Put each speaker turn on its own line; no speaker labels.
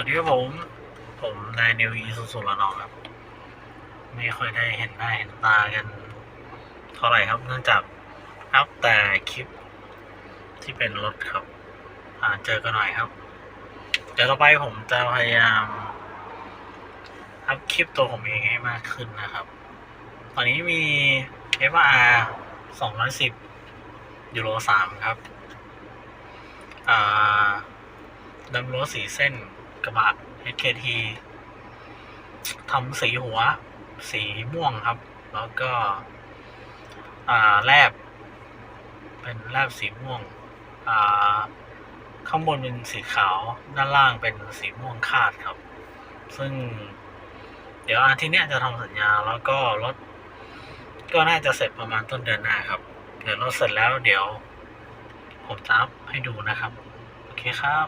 วัสดีครับผม ผมนายนิวอีสุสุรนองครับ ไม่ค่อยได้เห็นหน้าเห็นตากัน เท่าไหร่ครับ เนื่องจากอัพแต่คลิปที่เป็นรถครับ อ่าเจอกันหน่อยครับ เดี๋ยวต่อไปผมจะพยายาม อัพคลิปตัวผมเองให้มากขึ้นนะครับ ตอนนี้มี FR 210ยูโร3ครับ อ่าดำรั้วสีเส้น กระบะ HKT ทำสีหัว สีม่วงครับ แล้วก็ อ่าแลบ เป็นแลบสีม่วง อ่า ข้างบนเป็นสีขาว ด้านล่างเป็นสีม่วงคาดครับ ซึ่ง เดี๋ยวอาทิตย์เนี้ยจะทำสัญญา แล้วก็รถ ก็น่าจะเสร็จประมาณต้นเดือนหน้าครับ เดี๋ยวรถเสร็จแล้วเดี๋ยว ผมจะอัพให้ดูนะครับ โอเคครับ